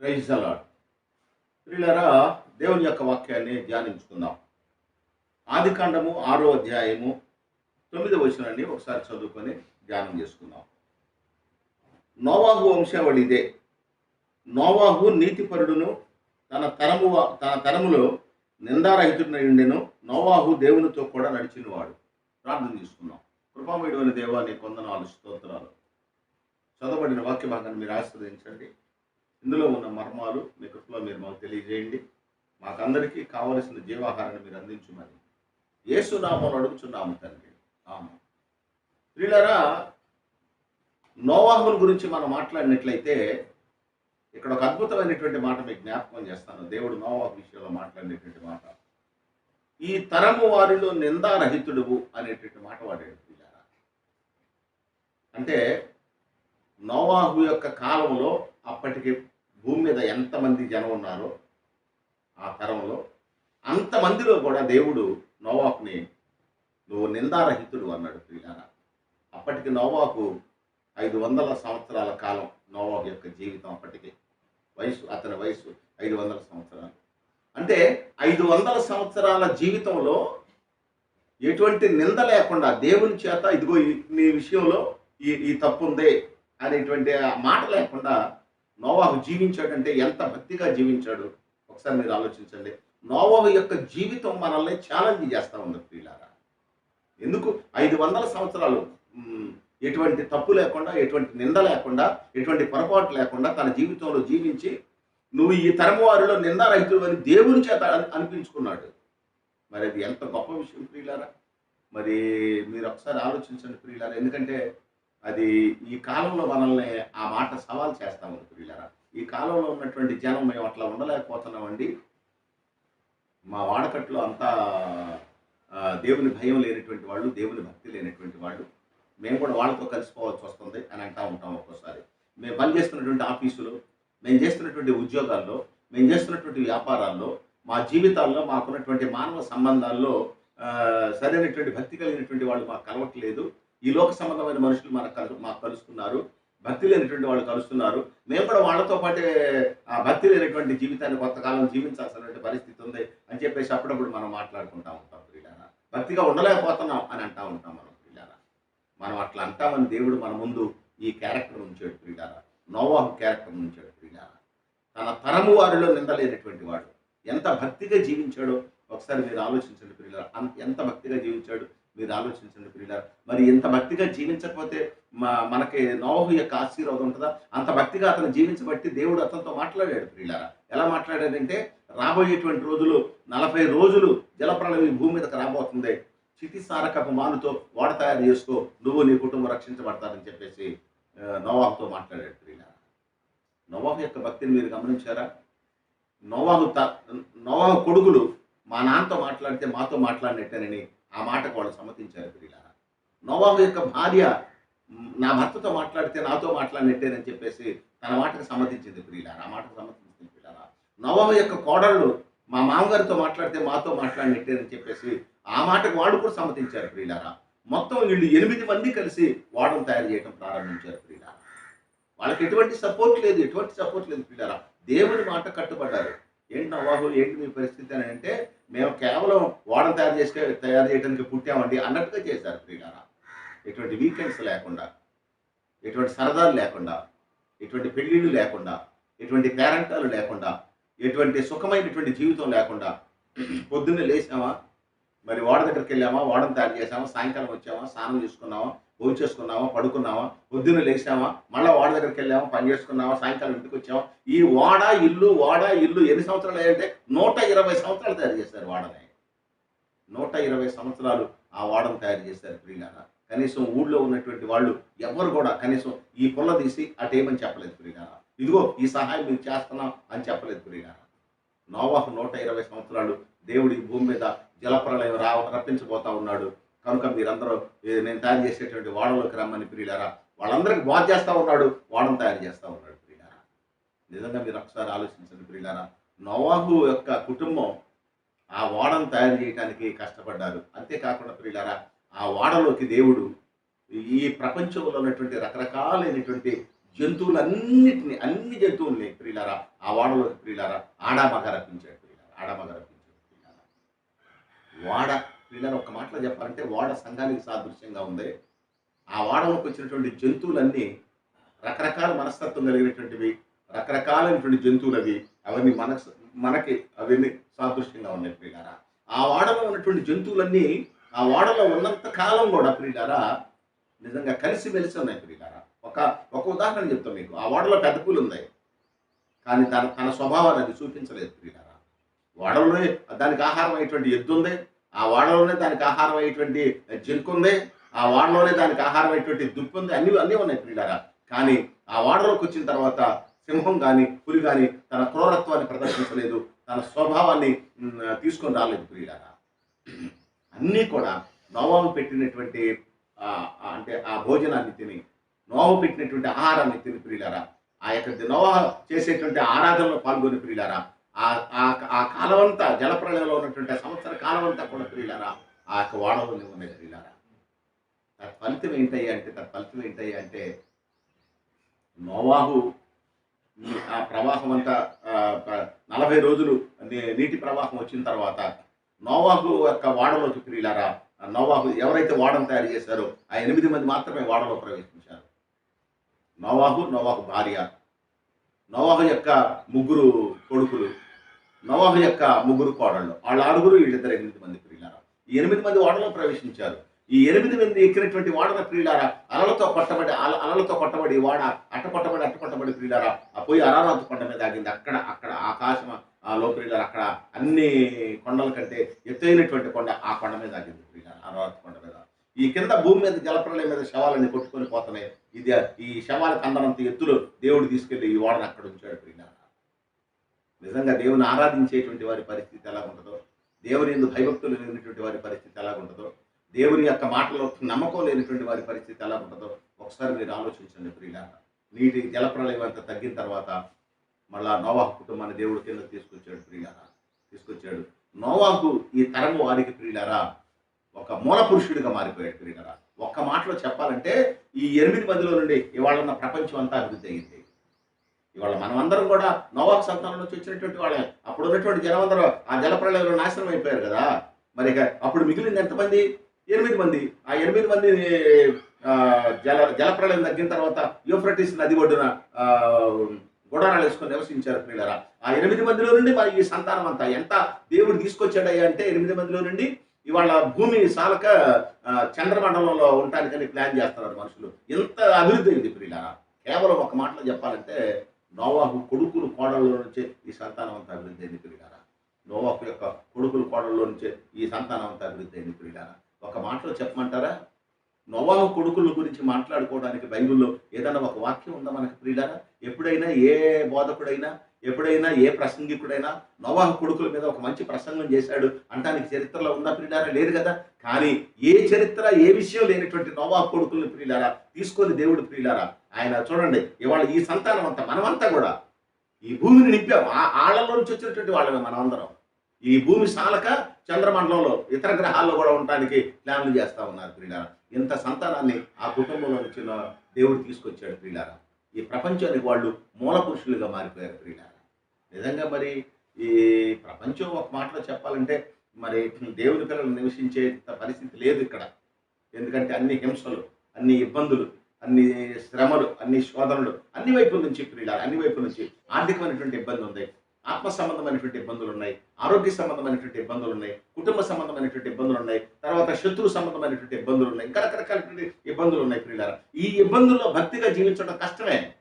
Praise అలాడ్ ప్రియులరా దేవుని యొక్క వాక్యాన్ని ధ్యానించుకుందాం. ఆది కాండము ఆరో అధ్యాయము తొమ్మిది వచనాన్ని ఒకసారి చదువుకొని ధ్యానం చేసుకుందాం. నోవాహు వంశావళి ఇదే. నోవాహు నీతిపరుడును తన తరము తన తరములో నిందారహితుడినై ఉండెను. నోవాహు దేవునితో కూడా నడిచినవాడు. ప్రార్థన చేసుకుందాం. కృపామయుడు అని దేవాన్ని కొందనాలు స్తోత్రాలు. చదవబడిన వాక్య భాగాన్ని మీరు ఆస్వాదించండి ఇందులో ఉన్న మర్మాలు మీ కృపలో మీరు మాకు తెలియజేయండి. మాకందరికీ కావలసిన జీవాహారాన్ని మీరు అందించమని ఏసునామం అడుగుచున్నాము తండ్రి. ఆమె వీళ్ళరా నోవాహుల గురించి మనం మాట్లాడినట్లయితే ఇక్కడ ఒక అద్భుతమైనటువంటి మాట మీకు జ్ఞాపకం చేస్తాను. దేవుడు నోవాహు విషయంలో మాట్లాడినటువంటి మాట. ఈ తరము వారిలో నిందారహితుడువు అనేటువంటి మాట వాడాడు ప్రియులారా. అంటే నోవాహు యొక్క కాలంలో అప్పటికి భూమి మీద ఎంతమంది జనం ఉన్నారో ఆ తరంలో అంతమందిలో కూడా దేవుడు నోవాకుని నువ్వు నిందారహితుడు అన్నాడు ప్రియారా అప్పటికి నోవాకు ఐదు వందల సంవత్సరాల కాలం నోవాహు యొక్క జీవితం అప్పటికి. వయసు అతని వయసు ఐదు వందల సంవత్సరాలు. అంటే ఐదు వందల సంవత్సరాల జీవితంలో ఎటువంటి నింద లేకుండా దేవుని చేత ఇదిగో నీ విషయంలో ఈ ఈ తప్పు ఉంది అనేటువంటి మాట లేకుండా నోవాహు జీవించాడంటే ఎంత భక్తిగా జీవించాడు? ఒకసారి మీరు ఆలోచించండి. నోవాహు యొక్క జీవితం మనల్ని ఛాలెంజ్ చేస్తా ఉంది ప్రియులారా. ఎందుకు? ఐదు వందల సంవత్సరాలు ఎటువంటి తప్పు లేకుండా ఎటువంటి నింద లేకుండా ఎటువంటి పొరపాటు లేకుండా తన జీవితంలో జీవించి నువ్వు ఈ తరం వారిలో నిందారహితుడు అని దేవుని చేత అనిపించుకున్నాడు. మరి అది ఎంత గొప్ప విషయం ప్రియులారా. మరి మీరు ఒకసారి ఆలోచించండి ప్రియులారా. ఎందుకంటే అది ఈ కాలంలో మనల్ని ఆ మాట సవాల్ చేస్తా ఉంది ఈ కాలంలో ఉన్నటువంటి జనం మేము అట్లా ఉండలేకపోతున్నామండి. మా వాడకట్లో అంతా దేవుని భయం లేనటువంటి వాళ్ళు దేవుని భక్తి లేనటువంటి వాళ్ళు. మేము కూడా వాళ్ళతో కలిసిపోవాల్సి వస్తుంది అని అంటా ఉంటాం ఒక్కోసారి. మేము పనిచేస్తున్నటువంటి ఆఫీసులో మేము చేస్తున్నటువంటి ఉద్యోగాల్లో మేము చేస్తున్నటువంటి వ్యాపారాల్లో మా జీవితాల్లో మాకున్నటువంటి మానవ సంబంధాల్లో సరైనటువంటి భక్తి కలిగినటువంటి వాళ్ళు మాకు కలవట్లేదు. ఈ లోక సంబంధమైన మనుషులు మనకు కలు మాకు కలుస్తున్నారు. భక్తి లేనటువంటి వాళ్ళు కలుస్తున్నారు. మేము కూడా వాళ్ళతో పాటే ఆ భక్తి లేనటువంటి జీవితాన్ని కొంతకాలం జీవించాల్సినటువంటి పరిస్థితి ఉంది అని చెప్పేసి అప్పుడప్పుడు మనం మాట్లాడుకుంటా ఉంటాం ప్రియులారా. భక్తిగా ఉండలేకపోతున్నాం అని అంటా ఉంటాం మనం ప్రియులారా. మనం అట్లా అంటామని దేవుడు మన ముందు ఈ క్యారెక్టర్ ఉంచాడు ప్రియులారా. నోవాహు క్యారెక్టర్ ఉంచాడు ప్రియులారా. తన తరము వారిలో నిందలేనటువంటి వాడు. ఎంత భక్తిగా జీవించాడో ఒకసారి మీరు ఆలోచించండి ప్రియులారా. ఎంత భక్తిగా జీవించాడు. మీరు ఆలోచించండి ప్రియులారా. మరి ఇంత భక్తిగా జీవించకపోతే మా మనకి నోహు యొక్క ఆశీర్వాదం ఉంటుందా? అంత భక్తిగా అతను జీవించబట్టి దేవుడు అతనితో మాట్లాడాడు ప్రియులారా. ఎలా మాట్లాడాడంటే రాబోయేటువంటి రోజులు నలభై రోజులు జలప్రళయం ఈ భూమి మీదకి రాబోతుంది. చితిసారకపు మానుతో వాడ తయారు చేసుకో నువ్వు నీ కుటుంబం రక్షించబడతారని చెప్పేసి నోవాహుతో మాట్లాడాడు ప్రియులారా. నోవాహు యొక్క భక్తిని మీరు గమనించారా? నోవాహు త నోవాహు కొడుకులు మా నాన్నతో మాట్లాడితే మాతో మాట్లాడినట్టేనని ఆ మాటకు వాళ్ళు సమ్మతించారు ప్రియులారా. నోవాహు యొక్క భార్య నా భర్తతో మాట్లాడితే నాతో మాట్లాడినట్టేనని చెప్పేసి తన మాటకు సమ్మతించింది ప్రియులారా. ఆ మాటకు సమ్మతించింది ప్రియులారా. నోవాహు యొక్క కోడళ్ళు మా మామగారితో మాట్లాడితే మాతో మాట్లాడినట్టేనని చెప్పేసి ఆ మాటకు వాడు కూడా సమ్మతించారు ప్రియులారా. మొత్తం వీళ్ళు ఎనిమిది మంది కలిసి వాడను తయారు చేయడం ప్రారంభించారు ప్రియులారా. వాళ్ళకి ఎటువంటి సపోర్ట్ లేదు ఎటువంటి సపోర్ట్ లేదు ప్రియులారా. దేవుని మాట కట్టుబడ్డారు. ఏంటి నవాహు ఏంటి మీ పరిస్థితి అని అంటే మేము కేవలం ఓడలు తయారు చేసే తయారు చేయడానికి పుట్టామండి అన్నట్టుగా చేశారు ప్రియారా ఎటువంటి వీకెండ్స్ లేకుండా ఎటువంటి సరదాలు లేకుండా ఎటువంటి పెళ్ళిళ్ళు లేకుండా ఎటువంటి పేరంటాలు లేకుండా ఎటువంటి సుఖమైనటువంటి జీవితం లేకుండా పొద్దున్నే లేచామా? మరి వాడ దగ్గరికి వెళ్ళామా? వాడను తయారు చేసామా సాయంకాలం వచ్చామా? స్నానం చేసుకున్నామా? భోజనం చేసుకున్నామా పడుకున్నామా పొద్దున్న లేచామా మళ్ళీ వాడ దగ్గరికి వెళ్ళామా పని చేసుకున్నామా సాయంకాలం ఇంటికి వచ్చామా ఈ వాడ ఇల్లు వాడ ఇల్లు ఎన్ని సంవత్సరాలు అయ్యంటే నూట ఇరవై సంవత్సరాలు తయారు చేశారు వాడని. నూట ఇరవై సంవత్సరాలు ఆ వాడను తయారు చేశారు ప్రియులారా. కనీసం ఊళ్ళో ఉన్నటువంటి వాళ్ళు ఎవరు కూడా కనీసం ఈ పుల్ల తీసి అటేమని చెప్పలేదు ప్రియులారా. ఇదిగో ఈ సహాయం మీకు చేస్తున్నాం అని చెప్పలేదు ప్రియులారా. నోవాహు నూట ఇరవై సంవత్సరాలు దేవుడి భూమి మీద జలప్రలయం రా రప్పించబోతా ఉన్నాడు. కనుక మీరందరూ నేను తయారు చేసేటువంటి వాడలోకి రమ్మని ప్రియులారా వాళ్ళందరికీ బాధ చేస్తూ ఉన్నాడు వాడను తయారు చేస్తా ఉన్నాడు ప్రియులారా. నిజంగా మీరు ఒకసారి ఆలోచించండి ప్రియులారా నోవాహు యొక్క కుటుంబం ఆ వాడను తయారు చేయడానికి కష్టపడ్డారు. అంతేకాకుండా ప్రియులారా ఆ వాడలోకి దేవుడు ఈ ప్రపంచంలో ఉన్నటువంటి రకరకాలైనటువంటి జంతువులన్నిటిని అన్ని జంతువుల్ని ప్రియులారా ఆ వాడలోకి ప్రియులారా ఆడామగ రప్పించాడు ప్రియులారా ఆడామగ రప్పించాడు ప్రియులారా. వాడ వీళ్ళని ఒక మాటలో చెప్పాలంటే వాడ సంఘానికి సాదృశ్యంగా ఉంది. ఆ వాడలోకి వచ్చినటువంటి జంతువులన్నీ రకరకాల మనస్తత్వం కలిగినటువంటివి రకరకాలైనటువంటి జంతువులు అవి అవన్నీ మన మనకి అవన్నీ సాదృశ్యంగా ఉన్నాయి ప్రియులారా. ఆ వాడలో ఉన్నటువంటి జంతువులన్నీ ఆ వాడలో ఉన్నంత కాలం కూడా ప్రియులారా నిజంగా కలిసి మెలిసి ఉన్నాయి ప్రియులారా. ఒక ఒక ఉదాహరణ చెప్తాం మీకు. ఆ వాడలో పెద్ద పూలు ఉన్నాయి. కానీ తన తన స్వభావాన్ని అది చూపించలేదు ప్రియులారా. వాడలోనే దానికి ఆహారం అయ్యేటువంటి ఎద్దు ఉంది. ఆ వాడలోనే దానికి ఆహారం అయ్యేటువంటి జింక్ ఉంది ఆ వాడలోనే దానికి ఆహారం అయ్యేటువంటి దుప్పు ఉంది అన్ని అన్నీ ఉన్నాయి ప్రియులారా. కానీ ఆ వాడలోకి వచ్చిన తర్వాత సింహం కానీ పులి కానీ తన క్రూరత్వాన్ని ప్రదర్శించలేదు తన స్వభావాన్ని తీసుకొని రాలేదు ప్రియులారా. అన్నీ కూడా నోవాము పెట్టినటువంటి అంటే ఆ భోజనాన్ని తిని నోవ పెట్టినటువంటి ఆహారాన్ని తిని ప్రియులారా. ఆ యొక్క నోవా చేసేటువంటి ఆరాధనలో పాల్గొని ప్రియులారా ఆ ఆ- ఆ కాలం అంతా జలప్రలయంలో ఉన్నటువంటి సంవత్సర కాలం అంతా కూడా ప్రియులారా ఆ యొక్క వాడలోనే ఉన్నాయి ప్రియులారా. దాని ఫలితం ఏంటయ్యా అంటే దాని ఫలితం ఏంటయ్యా అంటే నోవాహు ఆ ప్రవాహం అంతా నలభై రోజులు నీ- నీటి ప్రవాహం వచ్చిన తర్వాత నోవాహు యొక్క వాడలోకి ప్రియులారా ఆ నోవాహు ఎవరైతే వాడను తయారు చేశారో ఆ ఎనిమిది మంది మాత్రమే వాడలో ప్రవేశించారు. నోవాహు నోవాహు భార్య నోవాహు యొక్క ముగ్గురు కొడుకులు నవాహ యొక్క ముగ్గురు కోడళ్ళు. వాళ్ళ ఆరుగురు వీళ్ళిద్దరు ఎనిమిది మంది ప్రియులారా. ఈ ఎనిమిది మంది వాడలో ప్రవేశించారు. ఈ ఎనిమిది మంది ఎక్కినటువంటి వాడన ప్రియులారా అలలతో కొట్టబడి అల అలలతో కొట్టబడి వాడ అట్టపట్టబడి అట్టపట్టబడి ప్రియులారా ఆ పోయి అరారాతు కొండ మీద ఆగింది. అక్కడ అక్కడ ఆకాశం ఆ లో అక్కడ అన్ని కొండల కంటే ఎత్తైనటువంటి కొండ ఆ కొండ మీద ఆగింది ప్రియులారా అరారాతు కొండ మీద. ఈ కింద భూమి మీద జలప్రలయం మీద శవాలన్నీ కొట్టుకొని పోతున్నాయి. ఇది ఈ శవాలకు అందరంత ఎత్తులు దేవుడు తీసుకెళ్ళి ఈ వాడను అక్కడ ఉంచాడు ప్రియులారా. నిజంగా దేవుని ఆరాధించేటువంటి వారి పరిస్థితి ఎలా ఉంటుందో దేవుని ఎందు భయభక్తులు లేనటువంటి వారి పరిస్థితి ఎలా ఉంటుందో దేవుని యొక్క మాటలో నమ్మకం లేనటువంటి వారి పరిస్థితి ఎలా ఉంటుందో ఒకసారి మీరు ఆలోచించండి ప్రియులారా. నీటి జలప్రలయం అంతా తగ్గిన తర్వాత మళ్ళా నోవాహు కుటుంబాన్ని దేవుడు కింద తీసుకొచ్చాడు ప్రియులారా. తీసుకొచ్చాడు. నోవాహు ఈ తరము వారికి ప్రియులారా ఒక మూల పురుషుడిగా మారిపోయాడు ప్రియులారా. ఒక్క మాటలో చెప్పాలంటే ఈ ఎనిమిది మందిలో నుండి ఇవాళ ప్రపంచం అంతా అభివృద్ధి అయింది. ఇవాళ మనమందరం కూడా నోవాహు సంతానం నుంచి వచ్చినటువంటి వాళ్ళే అప్పుడు ఉన్నటువంటి జనమందరూ ఆ జలప్రలయంలో నాశనం అయిపోయారు కదా. మరి అప్పుడు మిగిలింది ఎంతమంది? ఎనిమిది మంది. ఆ ఎనిమిది మంది ఆ, జల జలప్రలయం తగ్గిన తర్వాత యూఫ్రటిస్ నది ఒడ్డున ఆ, గుడారాలు వేసుకొని నివసించారు పిల్లరా ఆ ఎనిమిది మందిలో నుండి మరి ఈ సంతానం అంతా ఎంత దేవుడు తీసుకొచ్చాడయ్యా అంటే ఎనిమిది మందిలో నుండి ఇవాళ భూమి సాలక చంద్రమండలంలో ఉండటానికని ప్లాన్ చేస్తున్నారు మనుషులు. ఎంత అభివృద్ధి అయింది ప్రియులరా. కేవలం ఒక మాటలో చెప్పాలంటే నోవాహు కొడుకులు కోడళ్ళలో నుంచే ఈ సంతానం అంతా అభివృద్ధి అయింది ప్రియులారా. నోవాహు యొక్క కొడుకులు కోడళ్ళలో నుంచే ఈ సంతానం అంతా అభివృద్ధి అయింది ప్రియులారా. ఒక మాటలో చెప్పమంటారా? నోవాహు కొడుకుల గురించి మాట్లాడుకోవడానికి బైబిల్లో ఏదైనా ఒక వాక్యం ఉందా మనకు ప్రియులారా? ఎప్పుడైనా ఏ బోధకుడైనా ఎప్పుడైనా ఏ ప్రసంగికుడైనా నవాహ కొడుకుల మీద ఒక మంచి ప్రసంగం చేశాడు అంటానికి చరిత్రలో ఉన్న ప్రియులారా లేదు కదా? కానీ ఏ చరిత్ర ఏ విషయం లేనటువంటి నవాహ కొడుకులను ప్రియులారా తీసుకొని దేవుడు ప్రియులారా ఆయన చూడండి ఇవాళ ఈ సంతానం అంతా మనమంతా కూడా ఈ భూమిని నింపాం. ఆ ఆళ్ళలో నుంచి వచ్చినటువంటి వాళ్ళమే మనమందరం. ఈ భూమి సాలక చంద్రమండలంలో ఇతర గ్రహాల్లో కూడా ఉండడానికి ప్లాన్లు చేస్తా ఉన్నారు ప్రియులారా. ఇంత సంతానాన్ని ఆ కుటుంబంలో నుంచి దేవుడు తీసుకొచ్చాడు ప్రియులారా. ఈ ప్రపంచానికి వాళ్ళు మూల పురుషులుగా మారిపోయారు ప్రియులారా. నిజంగా మరి ఈ ప్రపంచం ఒక మాటలో చెప్పాలంటే మరి దేవుని పిల్లలు నివసించే పరిస్థితి లేదు ఇక్కడ. ఎందుకంటే అన్ని హింసలు అన్ని ఇబ్బందులు అన్ని శ్రమలు అన్ని శోధనలు అన్ని వైపుల నుంచి ప్రియులారా అన్ని వైపుల నుంచి ఆర్థికమైనటువంటి ఇబ్బంది ఉంది ఆత్మ సంబంధమైనటువంటి ఇబ్బందులు ఉన్నాయి. ఆరోగ్య సంబంధమైనటువంటి ఇబ్బందులు ఉన్నాయి. కుటుంబ సంబంధమైనటువంటి ఇబ్బందులు ఉన్నాయి. తర్వాత శత్రు సంబంధమైనటువంటి ఇబ్బందులు ఉన్నాయి. ఇంకా రకరకాలటువంటి ఇబ్బందులు ఉన్నాయి ప్రియులారా. ఈ ఇబ్బందుల్లో భక్తిగా జీవించడం కష్టమే.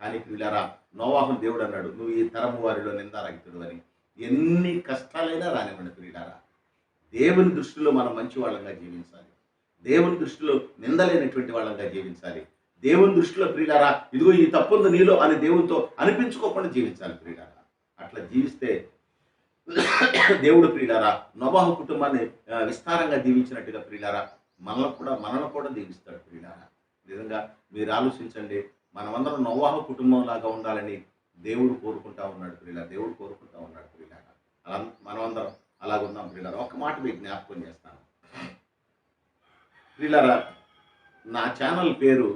కానీ పిల్లరా నోవాహును దేవుడు అన్నాడు నువ్వు ఈ తరము వారిలో నిందారహితుడు అని ఎన్ని కష్టాలైనా రానివ్వండి ప్రియులారా. దేవుని దృష్టిలో మనం మంచి వాళ్ళంగా జీవించాలి. దేవుని దృష్టిలో నిందలేనటువంటి వాళ్ళంగా జీవించాలి. దేవుని దృష్టిలో ప్రియులారా ఇదిగో ఈ తప్పుంది నీలో అని దేవునితో అనిపించుకోకుండా జీవించాలి ప్రియులారా. అట్లా జీవిస్తే దేవుడు ప్రియులారా నోబాహు కుటుంబాన్ని విస్తారంగా దీవించినట్టుగా ప్రియులారా మనల్ని కూడా మనల్ని కూడా దీవిస్తాడు ప్రియులారా. నిజంగా మీరు ఆలోచించండి మనమందరం నోవాహు కుటుంబం లాగా ఉండాలని దేవుడు కోరుకుంటా ఉన్నాడు ప్రియుల దేవుడు కోరుకుంటా ఉన్నాడు ప్రియుల అలా మనమందరం అలాగ ఉన్నాం ప్రియులారా. ఒక మాట మీకు జ్ఞాపకం చేస్తాను. ప్రియులారా నా ఛానల్ పేరు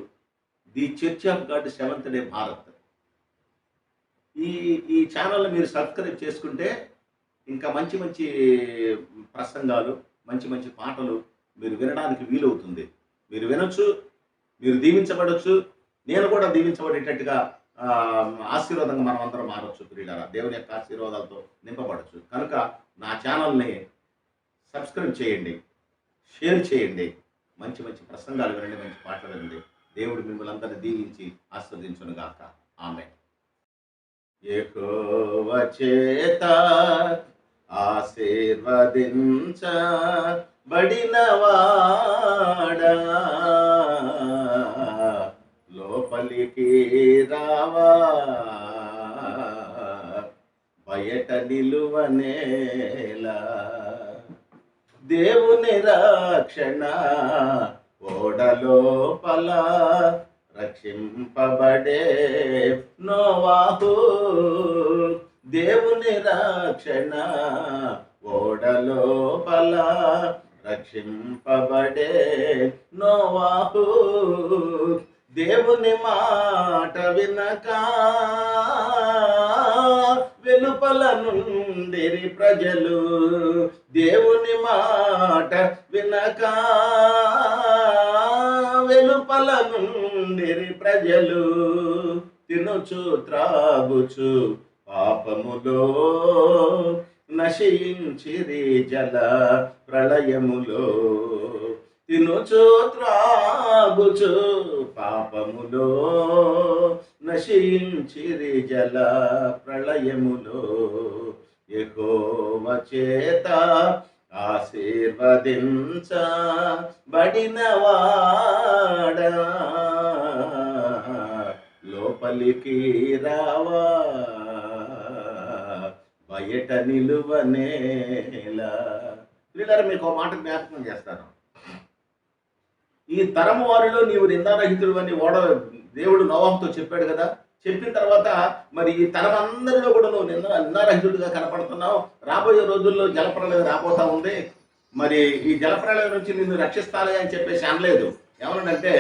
the church of God seventh day Bharat. ఈ ఈ ఛానల్ మీరు సబ్స్క్రైబ్ చేసుకుంటే ఇంకా మంచి మంచి ప్రసంగాలు మంచి మంచి పాటలు మీరు వినడానికి వీలవుతుంది. మీరు వినొచ్చు మీరు దీవించబడొచ్చు నేను కూడా దీవించబడేటట్టుగా ఆశీర్వాదంగా మనం అందరం మారొచ్చు ప్రియులారా. దేవుని యొక్క ఆశీర్వాదాలతో నింపబడచ్చు. కనుక నా ఛానల్ని సబ్స్క్రైబ్ చేయండి షేర్ చేయండి మంచి మంచి ప్రసంగాలు వినండి మంచి పాటలు వినండి. దేవుడు మిమ్మల్ని అందరినీ దీవించి ఆస్వాదించును గాక ఆమె యెహోవ చేత ఆశీర్వదించబడిన వాడా? లోపలికి రావా? బయట నిలువనేలా దేవుని రక్షణ ఓడలోపల రక్షింపబడే నోవాహు. దేవుని రక్షణ ఓడలోపల రక్షింపబడే నోవాహు. దేవుని మాట వినక వెలుపల నుండిరి ప్రజలు. దేవుని మాట వినక వెలుపల నుండిరి ప్రజలు. తినుచు త్రాగుచు పాపములో నశించిరి జల ప్రళయములో. తినుచు త్రాగుచు పాపములో నశించిరి జల ప్రళయములో. ఎహోవ చేత ఆశీర్వదించ బడిన వాడా. లోపలికి రావా. బయట నిలువనేలా వీళ్ళారు మీకు ఒక మాట జ్ఞాపకం చేస్తాను. ఈ తరము వారిలో నీవు నిందారహితుడు అని ఓడ దేవుడు నోవాహంతో చెప్పాడు కదా. చెప్పిన తర్వాత మరి ఈ తరం కూడా నువ్వు నింద నిందారహితుడిగా కనపడుతున్నావు. రాబోయే రోజుల్లో జలప్రలయం రాబోతా ఉంది. మరి ఈ జలప్రలయం నుంచి నిన్ను రక్షిస్తానే అని చెప్పేసి అనలేదు. ఏమనంటే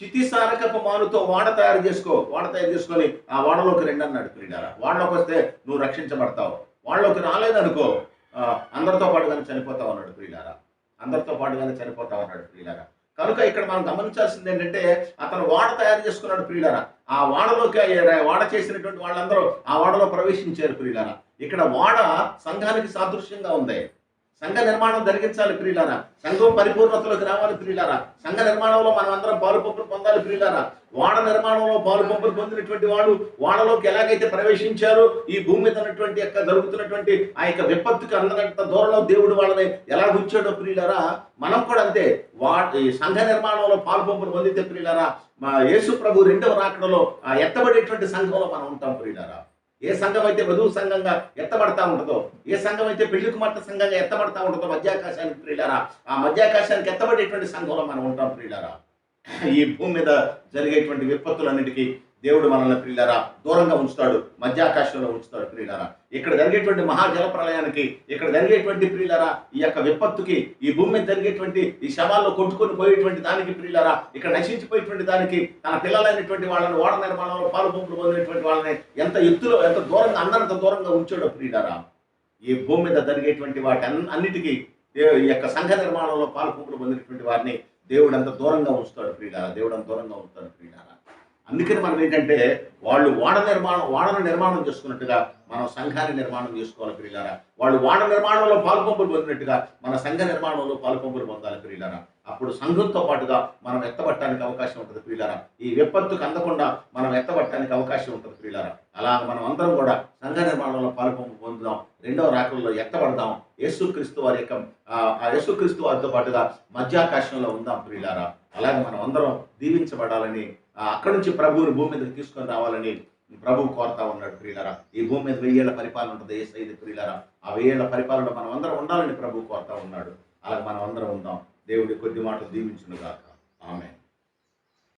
చితిసారకపు మానుతో వాడ తయారు చేసుకో వాడ తయారు చేసుకొని ఆ వాడలోకి రెండు అన్నాడు క్రీడారా వాడలోకి వస్తే నువ్వు రక్షించబడతావు. వాళ్ళలోకి రాలేదనుకో అందరితో పాటుగానే చనిపోతావు అన్నాడు ప్రియులారా. అందరితో పాటుగానే చనిపోతావు అన్నాడు ప్రియులారా. కనుక ఇక్కడ మనం గమనించాల్సింది ఏంటంటే అతను వాడ తయారు చేసుకున్నాడు ప్రియులారా. ఆ వాడలోకి ఆ వాడ చేసినటువంటి వాళ్ళందరూ ఆ వాడలో ప్రవేశించారు ప్రియులారా. ఇక్కడ వాడ సంఘానికి సాదృశ్యంగా ఉంది. సంఘ నిర్మాణం జరిగించాలి ప్రియులారా. సంఘం పరిపూర్ణతలోకి రావాలి ప్రియులారా. సంఘ నిర్మాణంలో మనం అందరం పాలు పంపులు పొందాలి ప్రియులారా. వాడ నిర్మాణంలో పాలు పంపులు పొందినటువంటి వాళ్ళు వాడలోకి ఎలాగైతే ప్రవేశించారో ఈ భూమి మీద ఉన్నటువంటి యొక్క జరుగుతున్నటువంటి ఆ యొక్క విపత్తుకి అందనంత దూరంలో దేవుడు వాళ్ళని ఎలా ఉంచాడో ప్రియులారా. మనం కూడా అంతే. వా ఈ సంఘ నిర్మాణంలో పాలు పంపులు పొందితే ప్రియులారా మా యేసు ప్రభు రెండవ రాకడలో ఆ ఎత్తబడేటువంటి సంఘంలో మనం ఉంటాం ప్రియులారా. ఏ సంఘం అయితే వధువు సంఘంగా ఎత్తబడతా ఉంటుందో ఏ సంఘం అయితే పెళ్ళి కుమార్తె సంఘంగా ఎత్తబడతా ఉంటుందో మధ్యాకాశానికి ప్రియులారా ఆ మధ్యాకాశానికి ఎత్తబడేటువంటి సంఘంలో మనం ఉంటాం ప్రియులారా. ఈ భూమి మీద జరిగేటువంటి విపత్తులన్నిటికీ దేవుడు మనల్ని ప్రియులారా దూరంగా ఉంచుతాడు మధ్యాకాశంలో ఉంచుతాడు ప్రియులారా. ఇక్కడ జరిగేటువంటి మహాజల ప్రళయానికి ఇక్కడ జరిగేటువంటి ప్రియులారా ఈ యొక్క విపత్తుకి ఈ భూమి మీద జరిగేటువంటి ఈ శవాల్లో కొట్టుకొని పోయేటువంటి దానికి ప్రియులారా ఇక్కడ నశించిపోయేటువంటి దానికి తన పిల్లలైనటువంటి వాళ్ళని ఓడ నిర్మాణంలో పాలు పంపులు పొందినటువంటి వాళ్ళని ఎంత ఎత్తులో ఎంత దూరంగా అందరంత దూరంగా ఉంచాడో ప్రియులారా. ఈ భూమి మీద జరిగేటువంటి వాటి అన్నిటికీ ఈ యొక్క సంఘ నిర్మాణంలో పాలు పంపులు పొందినటువంటి వారిని దేవుడు అంత దూరంగా ఉంచుతాడు ప్రియులారా దేవుడు అంత దూరంగా ఉంచుతాడు ప్రియులారా. అందుకని మనం ఏంటంటే వాళ్ళు వాడ నిర్మాణం వాడను నిర్మాణం చేసుకున్నట్టుగా మనం సంఘాన్ని నిర్మాణం చేసుకోవాలి ప్రియులారా. వాళ్ళు వాడ నిర్మాణంలో పాలుపంపులు పొందినట్టుగా మన సంఘ నిర్మాణంలో పాలుపంపులు పొందాలి ప్రియులారా. అప్పుడు సంఘంతో పాటుగా మనం ఎత్తబట్టడానికి అవకాశం ఉంటుంది ప్రియులారా. ఈ విపత్తుకు అందకుండా మనం ఎత్తబట్టడానికి అవకాశం ఉంటుంది ప్రియులారా. అలా మనం అందరం కూడా సంఘ నిర్మాణంలో పాలుపంపు పొందుదాం. రెండవ రాకల్లో ఎత్తబడదాం. యేసుక్రీస్తు వారి యొక్క ఆ ఆ యేసుక్రీస్తు వారితో పాటుగా మధ్యాకాశంలో ఉందాం ప్రియులారా. అలాగే మనం అందరం దీవించబడాలని అక్కడి నుంచి ప్రభువుని భూమి మీదకి తీసుకొని రావాలని ప్రభు కోరుతా ఉన్నాడు ప్రియులరా. ఈ భూమి మీద వెయ్యేళ్ళ పరిపాలన ఉంటుంది ఏ సైది ప్రియులరా? ఆ వెయ్యేళ్ళ పరిపాలన మనం అందరం ఉండాలని ప్రభు కోరుతా ఉన్నాడు. అలాగే మనం అందరం ఉందాం. దేవుడి కొద్ది మాటలు దీవించును గాక ఆమె